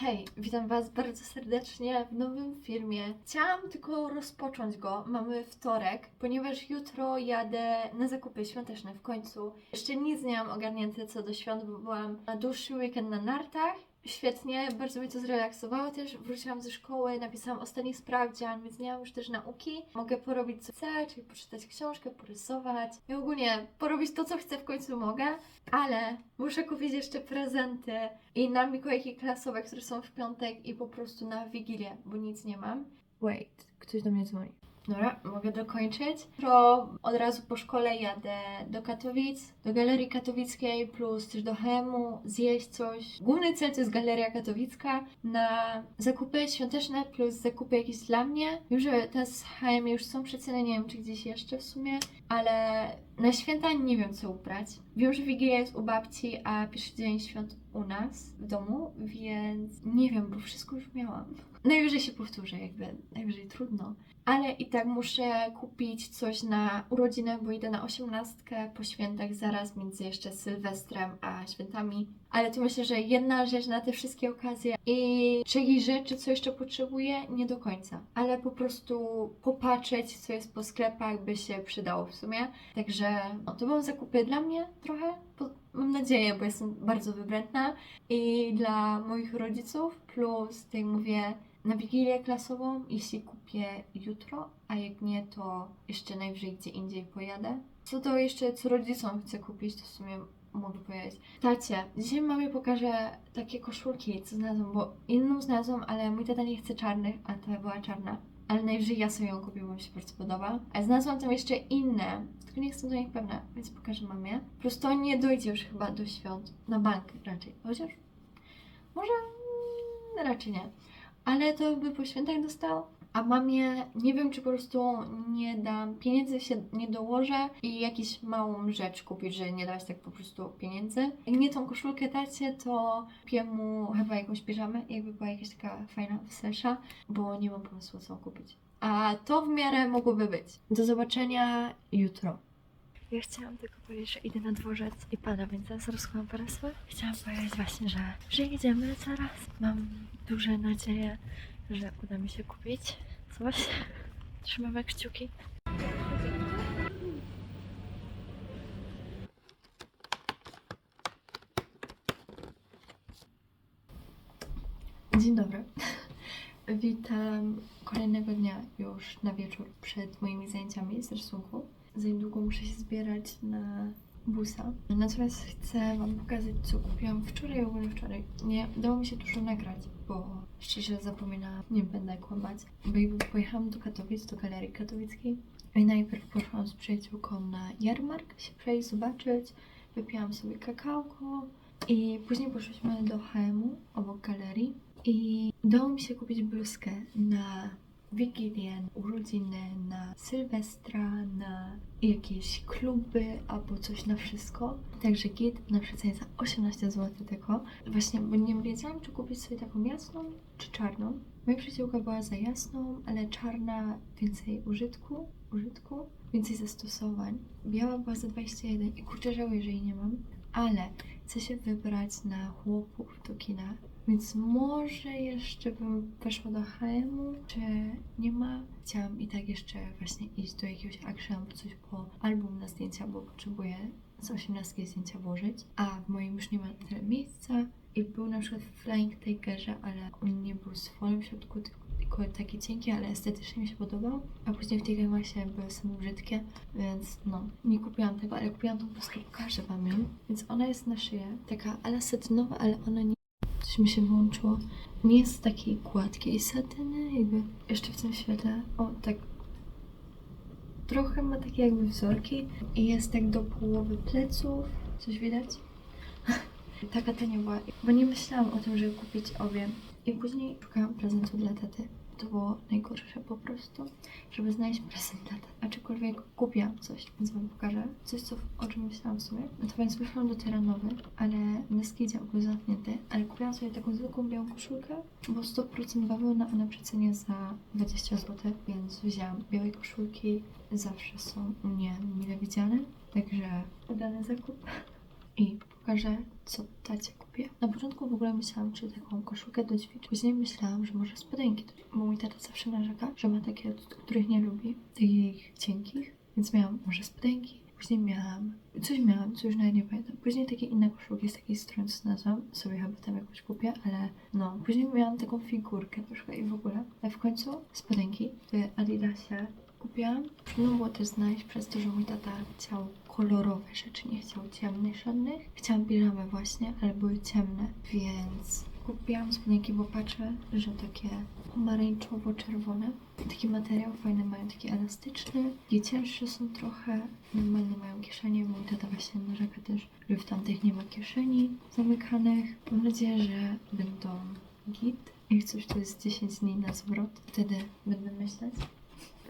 Hej, witam Was bardzo serdecznie w nowym filmie. Chciałam tylko rozpocząć go. Mamy wtorek, ponieważ jutro jadę na zakupy świąteczne w końcu. Jeszcze nic nie mam ogarnięte co do świąt, bo byłam na dłuższy weekend na nartach. Świetnie, bardzo mnie to zrelaksowało też. Wróciłam ze szkoły, napisałam ostatni sprawdzian, więc nie już też nauki. Mogę porobić co chcę, czyli poczytać książkę, porysować i ogólnie porobić to, co chcę w końcu mogę. Ale muszę kupić jeszcze prezenty i na Mikołajki klasowe, które są w piątek i po prostu na Wigilię, bo nic nie mam. Wait, ktoś do mnie dzwoni. Dobra, mogę dokończyć. Jutro od razu po szkole jadę do Katowic, do Galerii Katowickiej, plus też do HM-u, zjeść coś. Główny cel to jest Galeria Katowicka na zakupy świąteczne, plus zakupy jakieś dla mnie. Wiem, że te z HM już są przeceny, nie wiem czy gdzieś jeszcze w sumie, ale na święta nie wiem co ubrać. Wiem, że Wigilia jest u babci, a pierwszy dzień świąt u nas w domu, więc nie wiem, bo wszystko już miałam. Najwyżej się powtórzę, jakby najwyżej trudno. Ale i tak muszę kupić coś na urodzinę, bo idę na osiemnastkę po świętach zaraz między jeszcze Sylwestrem a świętami. Ale to myślę, że jedna rzecz na te wszystkie okazje i czy jakiejś rzeczy, co jeszcze potrzebuję, nie do końca. Ale po prostu popatrzeć, co jest po sklepach, by się przydało w sumie. Także no, to będą zakupy dla mnie trochę, mam nadzieję, bo jestem bardzo wybrętna i dla moich rodziców, plus tutaj mówię na Wigilię klasową, jeśli kupię jutro, a jak nie, to jeszcze najwyżej gdzie indziej pojadę. Co to jeszcze, co rodzicom chcę kupić, to w sumie mogę powiedzieć. Tacie, dzisiaj mamie pokażę takie koszulki, co znalazłam, bo inną znalazłam, ale mój tata nie chce czarnych, a ta była czarna. Ale najwyżej ja sobie ją kupię, bo mi się bardzo podoba. A znalazłam tam jeszcze inne, tylko nie jestem do nich pewna, więc pokażę mamie. Po prostu to nie dojdzie już chyba do świąt. Na bank raczej. Chociaż może raczej nie. Ale to by po świętach dostał. A mamie nie wiem, czy po prostu nie dam pieniędzy, się nie dołożę i jakąś małą rzecz kupić, że nie dać tak po prostu pieniędzy. Jak nie tą koszulkę dacie, to kupię mu chyba jakąś piżamę, jakby była jakaś taka fajna wsesza, bo nie mam pomysłu co kupić. A to w miarę mogłoby być. Do zobaczenia jutro. Ja chciałam tylko powiedzieć, że idę na dworzec i pada, więc zaraz rozkładam parasol. Chciałam powiedzieć właśnie, że, że jedziemy zaraz. Mam duże nadzieję, że uda mi się kupić coś. Trzymamy kciuki. Dzień dobry. Witam kolejnego dnia już na wieczór przed moimi zajęciami z rysunku. Za niedługo muszę się zbierać na busa. Natomiast chcę Wam pokazać, co kupiłam wczoraj, ogólnie wczoraj. Nie udało mi się dużo nagrać, bo szczerze zapominałam, nie będę kłamać. Bo pojechałam do Katowic, do Galerii Katowickiej i najpierw poszłam z przyjaciółką na jarmark, się przejść, zobaczyć. Wypiłam sobie kakałko i później poszliśmy do HM-u obok galerii i udało mi się kupić bluzkę na Wigilię, urodziny, na Sylwestra, na jakieś kluby albo coś na wszystko. Także git na przecenie za 18 zł tylko. Właśnie, bo nie wiedziałam, czy kupić sobie taką jasną, czy czarną. Moja przyjaciółka była za jasną, ale czarna więcej użytku, użytku, więcej zastosowań. Biała była za 21 i kurczę żałuję, że jej nie mam. Ale chcę się wybrać na chłopów do kina, więc może jeszcze bym weszła do HM-u, czy nie ma. Chciałam i tak jeszcze właśnie iść do jakiegoś action coś po album na zdjęcia, bo potrzebuję z 18 zdjęcia włożyć, a w moim już nie ma tyle miejsca. I był na przykład w Flying Tigerze, ale on nie był w środku, tylko taki cienki, ale estetycznie mi się podobał. A później w tej gamasie były same brzydkie, więc no, nie kupiłam tego, ale kupiłam tą bluzkę, pokażę wam ją. Więc ona jest na szyję, taka ala satynowa, ale ona nie... Coś mi się wyłączyło. Nie jest takiej gładkiej satyny, jakby jeszcze w tym świetle. O, tak trochę ma takie jakby wzorki i jest tak do połowy pleców. Coś widać? Taka tania była, bo nie myślałam o tym, żeby kupić obie. I później szukałam prezentu dla taty. To było najgorsze po prostu, żeby znaleźć prezent dla taty. Aczkolwiek kupiłam coś, więc wam pokażę. Coś, co, o czym myślałam w sumie. No to więc wyszłam do terenowy, ale na skidzie był zamknięty. Ale kupiłam sobie taką zwykłą białą koszulkę, bo 100% bawełna, a na przecenie za 20 zł, więc wzięłam białej koszulki. Zawsze są u mnie mile widziane. Także udany zakup. I pokażę, co tacie kupię. Na początku w ogóle myślałam, czy taką koszulkę do ćwiczeń. Później myślałam, że może spodenki, bo mój tata zawsze narzeka, że ma takie, których nie lubi, takich cienkich, więc miałam może spodenki. Później miałam, coś miałam, co już nawet nie pamiętam. Później takie inne koszulki z takiej strony, znalazłam, sobie chyba tam jakąś kupię, ale no. Później miałam taką figurkę troszkę i w ogóle. A w końcu spodenki w Adidasie kupiłam. Trudno było też znaleźć przez to, że mój tata chciał kolorowe rzeczy, nie chciał ciemnych żadnych. Chciałam piżamy właśnie, ale były ciemne, więc kupiłam spodenki, bo patrzę, że takie pomarańczowo-czerwone. Taki materiał fajny, mają taki elastyczny, i cięższe są trochę, normalnie mają kieszenie, mój tata właśnie narzeka też, że w tamtych nie ma kieszeni zamykanych. Mam nadzieję, że będą git. Jak coś to jest 10 dni na zwrot, wtedy będę myśleć.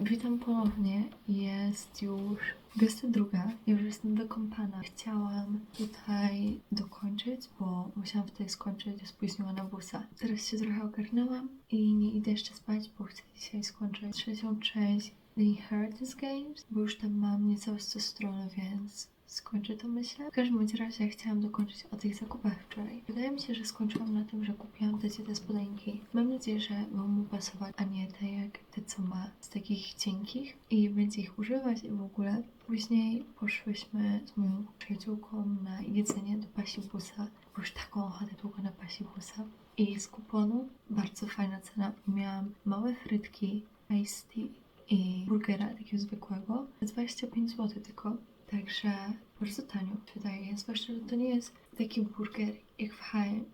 Witam ponownie. Jest już 22. Ja już jestem wykąpana. Chciałam tutaj dokończyć, bo musiałam wtedy skończyć spóźniła na busa. Teraz się trochę ogarnęłam i nie idę jeszcze spać, bo chcę dzisiaj skończyć trzecią część The Inheritance Games, bo już tam mam niecałe 100 stron, więc skończę to myślę. W każdym razie chciałam dokończyć o tych zakupach wczoraj. Wydaje mi się, że skończyłam na tym, że kupiłam te te spodenki. Mam nadzieję, że będą mu pasować, a nie te jak te co ma z takich cienkich i będzie ich używać i w ogóle. Później poszłyśmy z moją przyjaciółką na jedzenie do pasibusa, bo już taką ochotę długo na pasibusa. I z kuponu bardzo fajna cena. Miałam małe frytki, iced tea i burgera takiego zwykłego za 25 zł tylko. Także bardzo tanio wydaje, zwłaszcza, że to nie jest taki burger jak w H&M,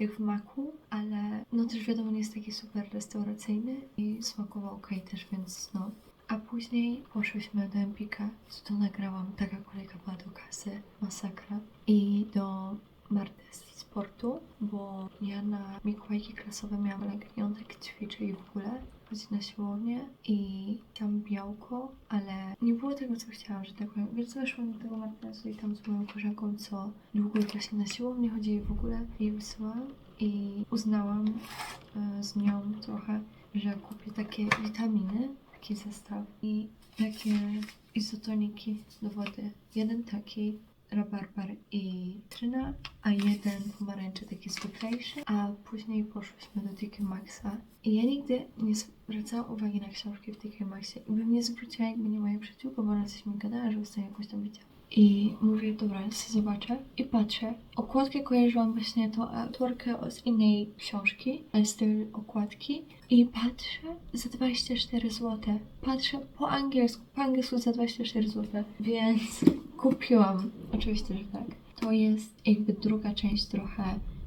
jak w Maku, ale no też wiadomo, nie jest taki super restauracyjny i smakował ok też, więc no. A później poszłyśmy do Empika, co to nagrałam, taka kolejka była do kasy, masakra. I do Martes Sportu, bo ja na Mikołajki klasowe miałam legniątek, ćwiczę i w ogóle chodzić na siłownię i chciałam białko, ale nie było tego, co chciałam, że tak powiem. Więc weszłam do tego Martesu i tam z moją koleżanką, co długo właśnie na siłownię chodzi w ogóle jej wysyłam i uznałam e, z nią trochę, że kupię takie witaminy, taki zestaw i takie izotoniki do wody. Jeden taki rabarbar i tryna, a jeden pomarańczy taki zwyklejszy, a później poszłyśmy do TK Maxa i ja nigdy nie zwracałam uwagi na książki w TK Maxie i bym nie zwróciła jakby nie moja przyjaciółka, bo ona coś mi gadała, że ostatnio jakąś tam widziała. I mówię, dobra, sobie zobaczę i patrzę. Okładkę kojarzyłam właśnie tą autorkę z innej książki, tej okładki i patrzę za 24 zł. Patrzę po angielsku, po angielsku za 24 zł, więc kupiłam. Oczywiście, że tak. To jest jakby druga część trochę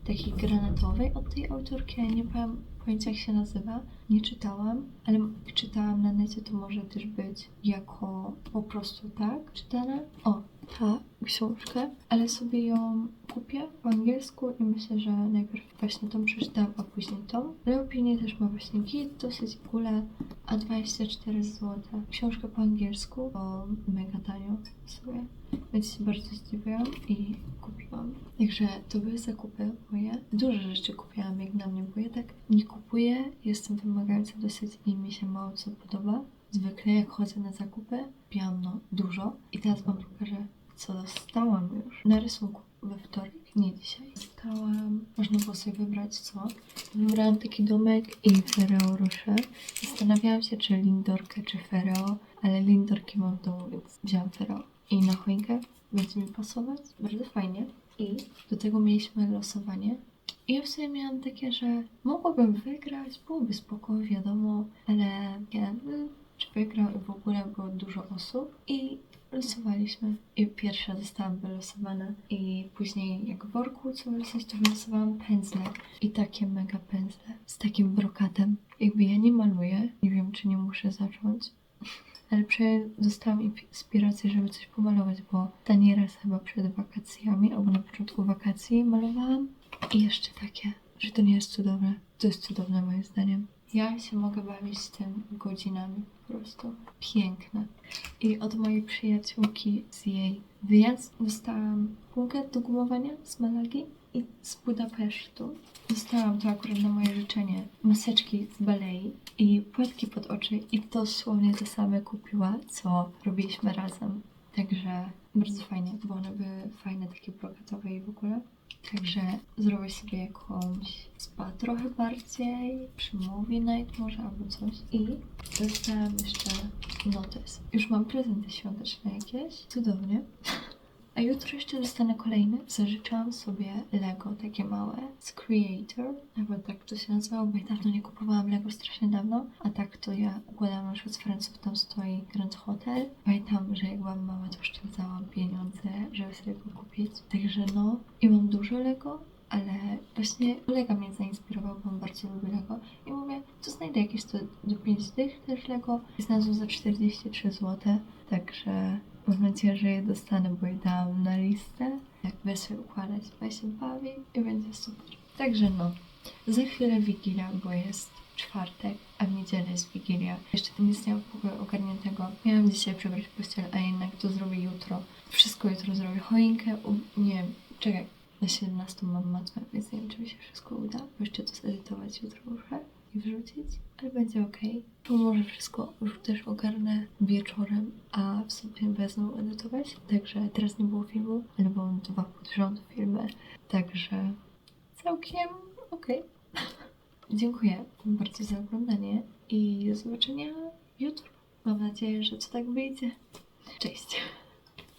takiej granatowej od tej autorki, ale nie mam pojęcia jak się nazywa. Nie czytałam, ale czytałam na necie, to może też być jako po prostu tak czytana. O, ta książkę, ale sobie ją kupię po angielsku i myślę, że najpierw właśnie tą przeczytam, a później tą. Ale opinię też ma właśnie git, dosyć w ogóle, a 24 zł. Książkę po angielsku, to mega tanio w sumie. Więc się bardzo zdziwiłam i kupiłam. Także to były zakupy moje. Dużo rzeczy kupiłam jak na mnie, bo ja tak nie kupuję. Jestem wymagająca dosyć i mi się mało co podoba. Zwykle jak chodzę na zakupy, kupiłam no dużo. I teraz wam pokażę, co dostałam już na rysunku we wtorek, nie dzisiaj. Dostałam, można było sobie wybrać co. Wybrałam taki domek i Ferrero Rocher. Zastanawiałam się, czy Lindorkę, czy Ferrero, ale Lindorki mam w domu, więc wziąłam Ferrero. I na choinkę będzie mi pasować. Bardzo fajnie. I do tego mieliśmy losowanie. I ja w sobie miałam takie, że mogłabym wygrać, byłoby spoko, wiadomo, ale ja, mm, wygrał i w ogóle było dużo osób. I losowaliśmy. I pierwsza zostałam wylosowana. I później jak w worku co wylosować, to wylosowałam pędzle. I takie mega pędzle z takim brokatem. Jakby ja nie maluję, nie wiem czy nie muszę zacząć. Ale dostałam inspirację, żeby coś pomalować, bo ta nieraz chyba przed wakacjami, albo na początku wakacji malowałam. I jeszcze takie, że to nie jest cudowne. To jest cudowne moim zdaniem. Ja się mogę bawić z tym godzinami. Po prostu piękne. I od mojej przyjaciółki z jej wyjazd dostałam półkę do gumowania z Malagi i z Budapesztu. Dostałam to akurat na moje życzenie. Maseczki z balei i płatki pod oczy i dosłownie te same kupiła, co robiliśmy razem. Także bardzo fajnie, bo one były fajne, takie brokatowe i w ogóle. Także zrobię sobie jakąś spa trochę bardziej, przy movie night może albo coś. I dostałam jeszcze notes. Już mam prezenty świąteczne jakieś. Cudownie. A jutro jeszcze dostanę kolejny. Zażyczałam sobie Lego, takie małe, z Creator. Chyba tak to się nazywało, bo ja dawno nie kupowałam Lego, strasznie dawno. A tak to ja układałam na przykład z Friendsów, tam stoi Grand Hotel. Pamiętam, że jak byłam mała, to oszczędzałam pieniądze, żeby sobie go kupić. Także no, i mam dużo Lego, ale właśnie kolega mnie zainspirował, bo on bardzo lubi Lego. I mówię, to znajdę jakieś to do 5 dych też Lego. I znalazłam za 43 zł, także mam nadzieję, że je dostanę, bo je dałam na listę. Jak będę sobie układać, ja się bawi i będzie super. Także no, za chwilę Wigilia, bo jest czwartek, a w niedzielę jest Wigilia. Jeszcze nic nie w ogóle ogarniętego. Miałam dzisiaj przebrać pościel, a jednak to zrobię jutro. Wszystko jutro zrobię. Choinkę, u... nie wiem, czekaj. Na 17 mam matmę, więc nie wiem, czy mi się wszystko uda. Bo jeszcze to zedytować jutro muszę i wrzucić, ale będzie ok. To może wszystko już też ogarnę wieczorem, a w sobie wezmę edytować. Także teraz nie było filmu, ale dwa pod rząd filmy, także całkiem ok. Dziękuję bardzo za oglądanie i do zobaczenia jutro. Mam nadzieję, że to tak wyjdzie. Cześć!